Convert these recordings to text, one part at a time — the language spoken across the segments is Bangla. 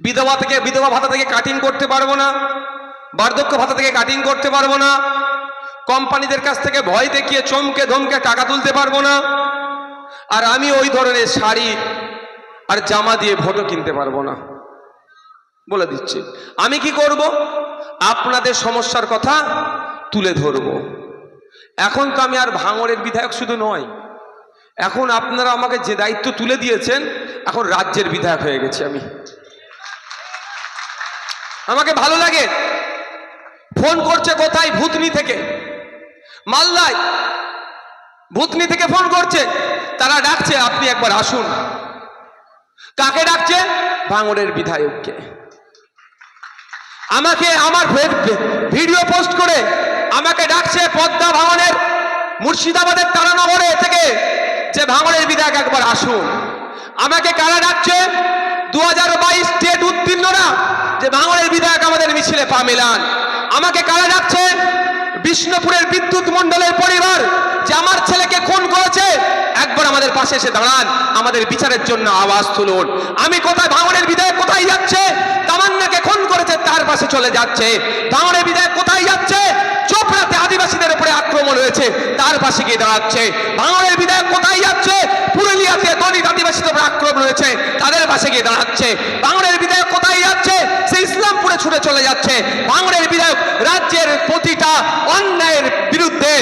বিধবা থেকে, বিধবা ভাতা থেকে কাটিং করতে পারব না, বার্ধক্য ভাতা থেকে কাটিং করতে পারব না, কোম্পানিদের কাছ থেকে ভয় দেখিয়ে চমকে ধমকে টাকা তুলতে পারব না, আর আমি ওই ধরনের শাড়ি আর জামা দিয়ে ভোটও কিনতে পারব না। বলে দিচ্ছি। আমি কি করব? আপনাদের সমস্যার কথা তুলে ধরব। এখন তো আমি আর ভাঙড়ের বিধায়ক শুধু নয় এখন আপনারা আমাকে যে দায়িত্ব তুলে দিয়েছেন, এখন রাজ্যের বিধায়ক হয়ে গেছি আমি। আমাকে ভালো লাগে। ফোন করছে কোথায়? ভূতনি থেকে। মালদায়। ভূতনি থেকে ফোন করছে। তারা ডাকছে, আপনি একবার আসুন। কাকে ডাকছে? ভাঙড়ের বিধায়ককে। আমাকে আমার ভিডিও পোস্ট করে আমাকে ডাকছে পদ্মা ভাঙনের মুর্শিদাবাদের তারানগরে থেকে, যে ভাঙনের বিধায়ক, একবার আসুন। আমাকে কারা ডাকছে? দু হাজার বাইশ স্টেট উত্তীর্ণরা। যে ভাঙনের বিধায়ক আমাদের মিছিলে পা মেলান। আমাকে কারা ডাকছে বিষ্ণুপুরের বিদ্যুৎ মণ্ডলের পরিবার, যে আমার ছেলেকে খুন করেছে। একবার আমাদের পাশে এসে দাঁড়ান, আমাদের বিচারের জন্য আওয়াজ তুলুন। আমি কোথায় ভাঙনের বিধায়ক কোথায় যাচ্ছে? তামান্নাকে খুন করেছে, তার পাশে চলে যাচ্ছে। ভাঙনের বিধায়ক কোথায় যাচ্ছে? চোপড়াতে আদিবাসীদের উপরে আক্রমণ হয়েছে, তার পাশে গিয়ে দাঁড়াচ্ছে। ভাঙনের বিধায়ক কোথায় যাচ্ছে? পুরুলিয়াতে দলিত আদিবাসীদের উপরে আক্রমণ হয়েছে, তাদের পাশে গিয়ে দাঁড়াচ্ছে। ভাঙনের বিধায়ক কোথায় যাচ্ছে সে ইসলামপুরে ছুটে চলে যাচ্ছে। ভাঙনের বিধায়ক রাজ্যের প্রতিটা অন্যায়ের বিরুদ্ধে,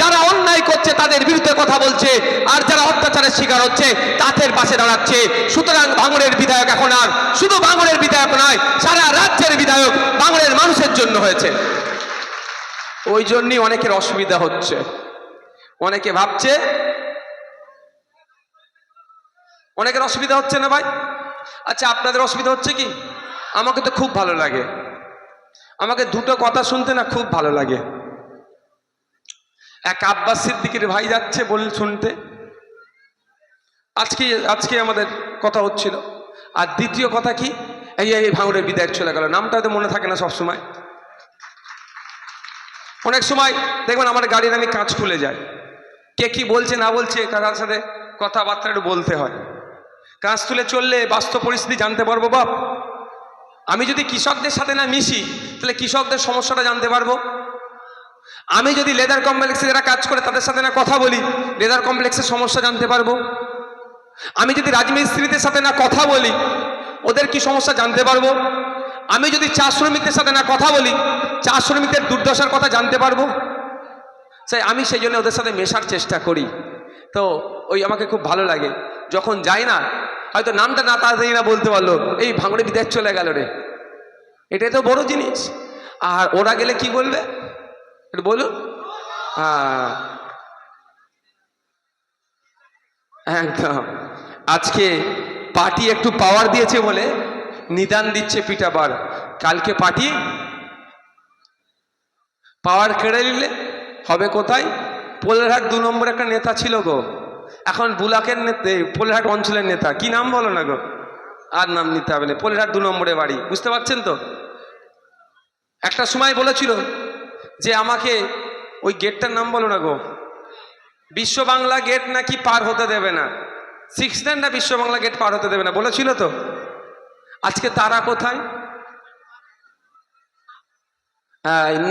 যারা অন্যায় করছে তাদের বিরুদ্ধে কথা বলছে, আর যারা অত্যাচারের শিকার হচ্ছে তাদের পাশে দাঁড়াচ্ছে। সুতরাং ভাঙনের বিধায়ক এখন আর, শুধু ভাঙনের বিধায়ক নয়, সারা রাজ্যের বিধায়ক ভাঙনের মানুষের জন্য হয়েছে। ওই জন্যই অনেকের অসুবিধা হচ্ছে। অনেকে ভাবছে, অনেকের অসুবিধা হচ্ছে না ভাই? আচ্ছা আপনাদের অসুবিধা হচ্ছে কি? আমাকে তো খুব ভালো লাগে। আমাকে দুটো কথা শুনতে না খুব ভালো লাগে। এক আব্বাস সিদ্দিকির ভাই যাচ্ছে বল শুনতে। আজকে আজকে আমাদের কথা হচ্ছিল। আর দ্বিতীয় কথা কি? এই এই ভাঙড়ের বিদায় চলে গেল। নামটা তো মনে থাকে না সবসময়। অনেক সময় দেখবেন আমার গাড়ির আমি কাঁচ খুলে যায়। কে কি বলছে না বলছে কার সাথে কথাবার্তা একটু বলতে হয়। কাঁচ তুলে চললে বাস্তব পরিস্থিতি জানতে পারব বাপ। আমি যদি কৃষকদের সাথে না মিশি, তাহলে কৃষকদের সমস্যাটা জানতে পারব? আমি যদি লেদার কমপ্লেক্সে যারা কাজ করে, তাদের সাথে না কথা বলি, লেদার কমপ্লেক্সের সমস্যা জানতে পারব? আমি যদি রাজমিস্ত্রিদের সাথে না কথা বলি, ওদের কি সমস্যা জানতে পারব? আমি যদি চা শ্রমিকদের সাথে না কথা বলি, চা শ্রমিকদের দুর্দশার কথা জানতে পারব? তাই আমি সেই জন্য ওদের সাথে মেশার চেষ্টা করি। তো ওই আমাকে খুব ভালো লাগে। যখন যাই না হয়তো নামটা না তাড়াতাড়ি না বলতে পারল। এই ভাঙড়ে বিদেশ চলে গেল রে। এটাই তো বড় জিনিস। আর ওরা গেলে কি বলবে? একটু বলুন। হ্যাঁ। একদম। আজকে পার্টি একটু পাওয়ার দিয়েছে বলে নিদান দিচ্ছে পিঠাবার কালকে পার্টি? পাওয়ার কেড়ে নিলে? হবে কোথায়? পোলেরহাট দু নম্বর একটা নেতা ছিল গো। এখন বুলাকের নেতা, পোলেরহাট অঞ্চলের নেতা, কি নাম বলো না গো? আর নাম নিতে হবে না, পোলেরহাট দু নম্বরে বাড়ি, বুঝতে পারছেন তো? একটা সময় বলেছিল যে আমাকে ওই গেটটার নাম বলো না গো? বিশ্ব বাংলা গেট নাকি পার হতে দেবে না। সিক্স না বিশ্ব বাংলা গেট পার হতে দেবে না, বলেছিল তো? আজকে তারা কোথায়?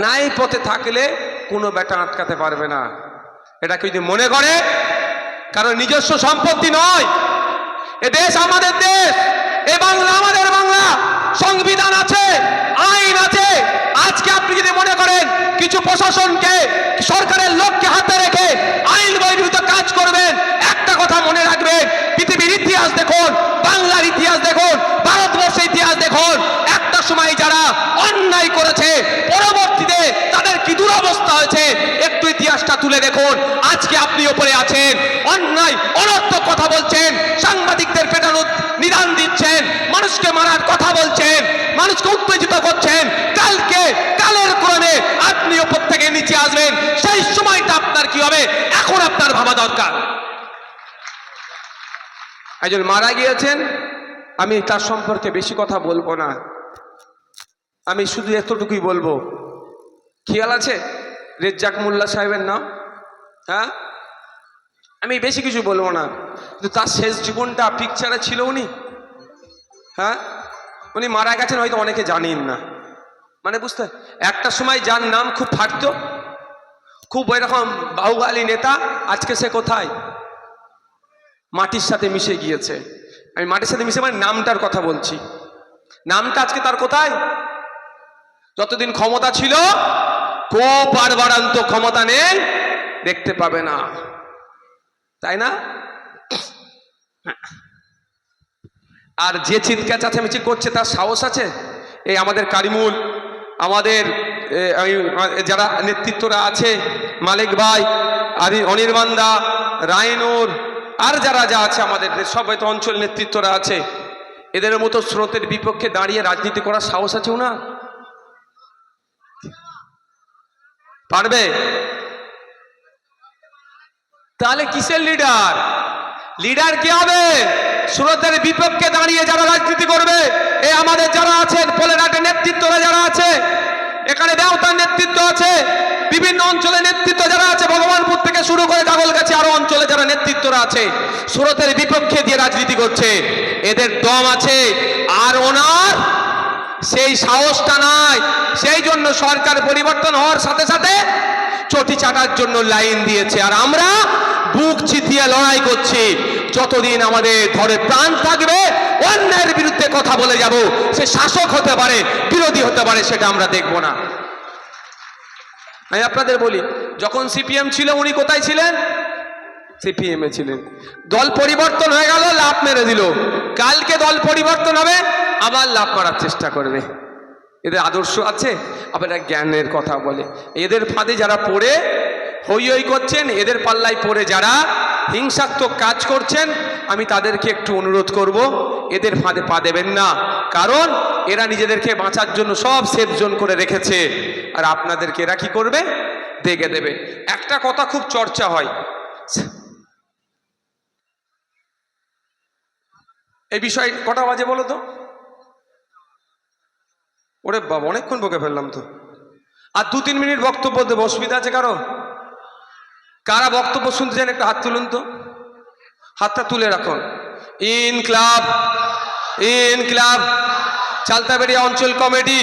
নাই পথে থাকলে কোনো ব্যাটা আটকাতে পারবে না। এটা কেউ যদি মনে করে? কারণ নিজস্ব সম্পত্তি নয়। এ দেশ আমাদের দেশ, এ বাংলা আমাদের বাংলা, সংবিধান আছে, আইন আছে। আজকে আপনি যদি মনে করেন কিছু প্রশাসনকে, সরকারের লোককে হাতে রেখে আইন বহির্ভূত কাজ করবেন, একটা কথা মনে রাখবেন, পৃথিবীর ইতিহাস দেখুন, বাংলার ইতিহাস দেখুন, ভারতবর্ষের ইতিহাস দেখুন। একটা সময় যারা অন্যায় করেছে পরবর্তীতে তাদের কি দুরবস্থা হয়েছে একটু ইতিহাসটা তুলে দেখুন। আজকে আপনি ওপরে আছেন। অন্যায় অনর্থক কথা বলছেন। সাংবাদিকদের পেটানোর নিদান দিচ্ছেন। মানুষকে মারার কথা বলছেন। মানুষকে উত্তেজিত করছেন। কালকে, কালের ক্রমে আপনি ওপর থেকে নিচে আসবেন। সেই সময়টা আপনার কি হবে? এখন আপনার ভাবা দরকার। একজন মারা গিয়েছেন। আমি তার সম্পর্কে বেশি কথা বলব না। আমি শুধু এতটুকুই বলব। খেয়াল আছে? রেজ্জাক মোল্লা সাহেবের নাম? হ্যাঁ? আমি বেশি কিছু বলব না। কিন্তু তার শেষ জীবনটা পিকচারে ছিল উনি। হ্যাঁ? উনি মারা গেছেন, হয়তো অনেকে জানেন না। মানে বুঝতে একটা সময় যার নাম খুব ফাটতো। খুব এরকম বাহুবালী নেতা, আজকে সে কোথায়? মাটির সাথে মিশে গিয়েছে। আমি মাটির সাথে মিশে মানে নামটার কথা বলছি। নামটা আজকে তার কোথায়? যতদিন ক্ষমতা ছিল বাড়বাড়ান্ত ক্ষমতা নেই, দেখতে পাবে না। তাই না? আর যে চিৎকার চেঁচামেচি করছে, তার সাহস আছে? এই আমাদের কারিমুল, আমাদের যারা নেতৃত্বরা আছে, মালিক ভাই আর অনির্বাণ দা রায়নুর, আর যারা যা আছে আমাদের সব হয়তো অঞ্চল নেতৃত্বরা আছে। এদের মতো স্রোতের বিপক্ষে দাঁড়িয়ে রাজনীতি করার সাহস আছে না পারবে? তাহলে কিসের লিডার লিডার কি হবে? সুরতের বিপক্ষে দাঁড়িয়ে যারা রাজনীতি করবে, এ আমাদের যারা আছেন পোলেরাটের নেতৃত্বরা যারা আছে, এখানে দেওতার নেতৃত্ব আছে, বিভিন্ন অঞ্চলে নেতৃত্ব যারা আছে, ভগবানপুর থেকে শুরু করে কাগল কাছে আরও অঞ্চলে যারা নেতৃত্বরা আছে, সুরতের বিপক্ষে দিয়ে রাজনীতি করছে। এদের দম আছে, আর ওনার সেই সাহসটা নাই। সেই জন্য সরকার পরিবর্তন হওয়ার সাথে সাথে চটি চাটার জন্য লাইন দিয়েছে। আর আমরা বুক চিতিয়ে লড়াই করছি। যতদিন আমাদের ধরে প্রাণ থাকবে অন্যায়ের বিরুদ্ধে কথা বলে যাব। সে শাসক হতে পারে, বিরোধী হতে পারে, সেটা আমরা দেখব না। আমি আপনাদের বলি, যখন সিপিএম ছিল, উনি কোথায় ছিলেন? সিপিএম এ ছিলেন। দল পরিবর্তন হয়ে গেল লাভ মেরে দিল। কালকে দল পরিবর্তন হবে? আবার লাভ করার চেষ্টা করবে। এদের আদর্শ আছে আবার জ্ঞানের কথা বলে। এদের ফাঁদে যারা পড়ে, হই হই করছেন, এদের পাল্লায় পড়ে যারা হিংসাত্মক কাজ করছেন, আমি তাদেরকে একটু অনুরোধ করব, এদের ফাঁদে পা দেবেন না। কারণ এরা নিজেদেরকে বাঁচার জন্য সব সেফ জোন করে রেখেছে। আর আপনাদেরকে এরা কি করবে? দেখে দেবে। একটা কথা খুব চর্চা হয়। এই বিষয় কটা বাজে বলো তো? ওরে বাবা, অনেকক্ষণ বকে ফেললাম তো। আর দু তিন মিনিট বক্তব্য দেবো, অসুবিধা আছে কারও? কারা বক্তব্য শুনতে চান একটা হাত তুলুন তো। হাতটা তুলে রাখুন। ইন ক্লাব ইন ক্লাব, চালতাবেড়িয়া অঞ্চল কমিটি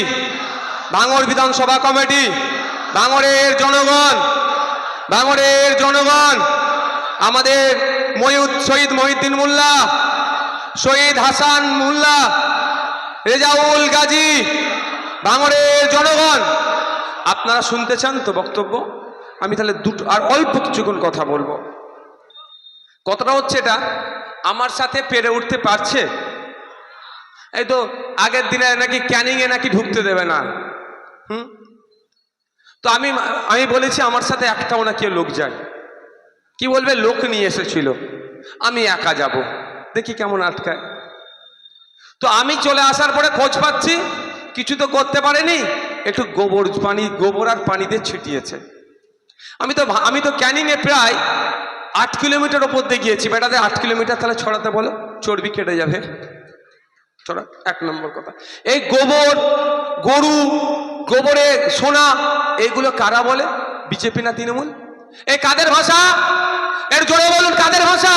ভাঙড় বিধানসভা কমিটি ভাঙড়ের জনগণ ভাঙড়ের জনগণ, আমাদের ময়ূদ শহীদ মহিউদ্দিন মোল্লা, শহীদ হাসান মোল্লা, রেজাউল গাজী ভাঙড়ের জনগণ। আপনারা শুনতে চান তো বক্তব্য? আমি তাহলে দুটো আর অল্প কিছুক্ষণ কথা বলব। কথাটা হচ্ছে এটা, আমার সাথে পেরে উঠতে পারছে? এই তো আগের দিনে নাকি ক্যানিংয়ে নাকি ঢুকতে দেবে না। হুম? তো আমি আমি বলেছি আমার সাথে একটাও না কেউ লোক যায়। কি বলবে? লোক নিয়ে এসেছিল। আমি একা যাব। দেখি কেমন আটকায়। তো আমি চলে আসার পরে খোঁজ পাচ্ছি কিছু তো করতে পারেনি। একটু গোবর পানি, গোবর আর পানিতে ছিটিয়েছে। আমি তো আমি তো ক্যানিংয়ে প্রায় আট কিলোমিটার ওপর দিয়ে গিয়েছি। বেটাতে আট কিলোমিটার তাহলে ছড়াতে বলো, চর্বি কেটে যাবে। ছড়া এক নম্বর কথা। এই গোবর, গরু, গোবরে সোনা, এইগুলো কারা বলে? বিজেপি না তৃণমূল? এই কাদের ভাষা? এর জোরে বলুন, কাদের ভাষা?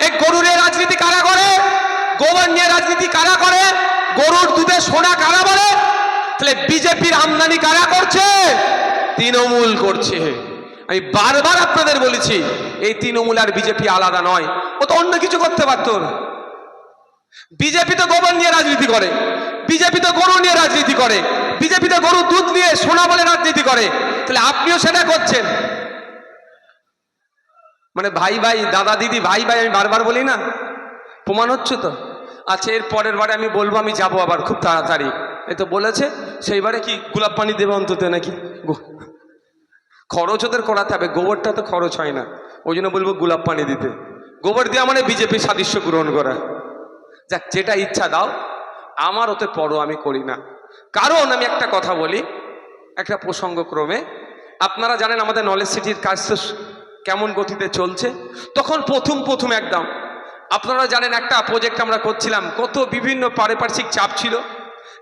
এই গরুর রাজনীতি কারা করে? গোবর নিয়ে রাজনীতি কারা করে? গরুর দুধে সোনা কারা বলে? তাহলে বিজেপির আমদানি কারা করছে? তৃণমূল করছে। আমি বারবার আপনাদের বলেছি, এই তৃণমূল আর বিজেপি আলাদা নয়। ও তো অন্য কিছু করতে পারতো বিজেপি তো গোবর নিয়ে রাজনীতি করে। বিজেপি তো গরু নিয়ে রাজনীতি করে। বিজেপি তো গরু দুধ নিয়ে সোনা বলে রাজনীতি করে। তাহলে আপনিও সেটা করছেন। মানে ভাই ভাই, দাদা দিদি, ভাই ভাই, আমি বারবার বলি না প্রমাণ হচ্ছে তো? আচ্ছা এর পরের বারে আমি বলব, আমি যাব আবার খুব তাড়াতাড়ি। এ তো বলেছে সেইবারে কি গোলাপ পানি দেবে অন্তত নাকি? খরচ ওদের করাতে হবে, গোবরটা তো খরচ হয় না। ওই জন্য বলব গোলাপ পানি দিতে। গোবর দেওয়া মানে বিজেপি সাদৃশ্য গ্রহণ করা। যাক, যেটা ইচ্ছা দাও, আমার ওতে পড়ো আমি করি না। কারণ আমি একটা কথা বলি, একটা প্রসঙ্গক্রমে, আপনারা জানেন আমাদের নলেজ সিটির কাজ কেমন গতিতে চলছে? তখন প্রথম প্রথম একদম আপনারা জানেন একটা প্রজেক্ট আমরা করছিলাম, কত বিভিন্ন পারিপার্শ্বিক চাপ ছিল।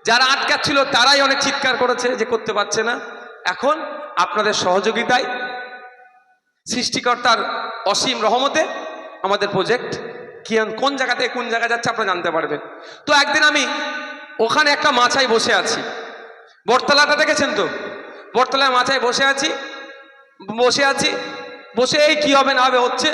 যারা আটকাচ্ছিল তারাই অনেক চিৎকার করেছে যে করতে পারছে না। এখন আপনাদের সহযোগিতায় সৃষ্টিকর্তার অসীম রহমতে আমাদের প্রজেক্ট কি কোন জায়গা থেকে কোন জায়গা যাচ্ছে আপনারা জানতে পারবেন। তো একদিন আমি ওখানে একটা মাছায় বসে আছি। বটতলাটা দেখেছেন তো? বটতলায় মাছায় বসে আছি বসে আছি, বসে এই কি হবে না হবে হচ্ছে।